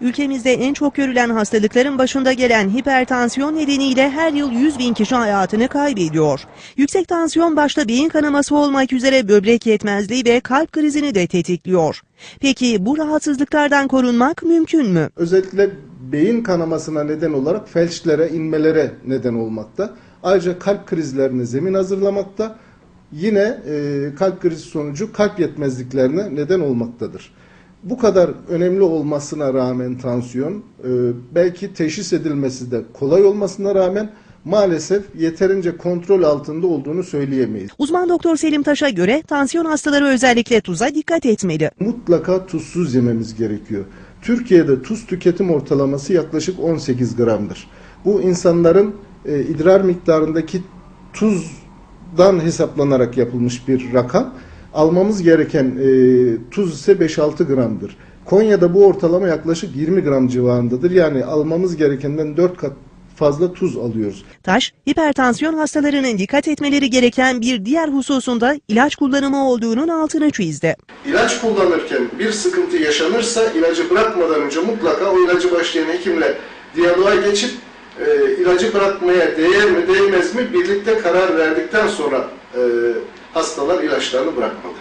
Ülkemizde en çok görülen hastalıkların başında gelen hipertansiyon nedeniyle her yıl 100 bin kişi hayatını kaybediyor. Yüksek tansiyon başta beyin kanaması olmak üzere böbrek yetmezliği ve kalp krizini de tetikliyor. Peki bu rahatsızlıklardan korunmak mümkün mü? Özellikle beyin kanamasına neden olarak felçlere, inmelere neden olmakta. Ayrıca kalp krizlerine zemin hazırlamakta. Yine e, kalp krizi sonucu kalp yetmezliklerine neden olmaktadır. Bu kadar önemli olmasına rağmen tansiyon, e, belki teşhis edilmesi de kolay olmasına rağmen maalesef yeterince kontrol altında olduğunu söyleyemeyiz. Uzman doktor Selim Taş'a göre tansiyon hastaları özellikle tuza dikkat etmeli. mutlaka tuzsuz yememiz gerekiyor. Türkiye'de tuz tüketim ortalaması yaklaşık 18 gramdır. Bu insanların e, idrar miktarındaki tuzdan hesaplanarak yapılmış bir rakam. Almamız gereken e, tuz ise 5-6 gramdır. Konya'da bu ortalama yaklaşık 20 gram civarındadır. Yani almamız gerekenden 4 kat fazla tuz alıyoruz. Taş, hipertansiyon hastalarının dikkat etmeleri gereken bir diğer hususunda ilaç kullanımı olduğunun altını çizdi. İlaç kullanırken bir sıkıntı yaşanırsa ilacı bırakmadan önce mutlaka o ilacı başlayan hekimle diyaloğa geçip e, ilacı bırakmaya değer mi değmez mi birlikte karar verdikten sonra e, hastalar ilaçlarını bırakmalı.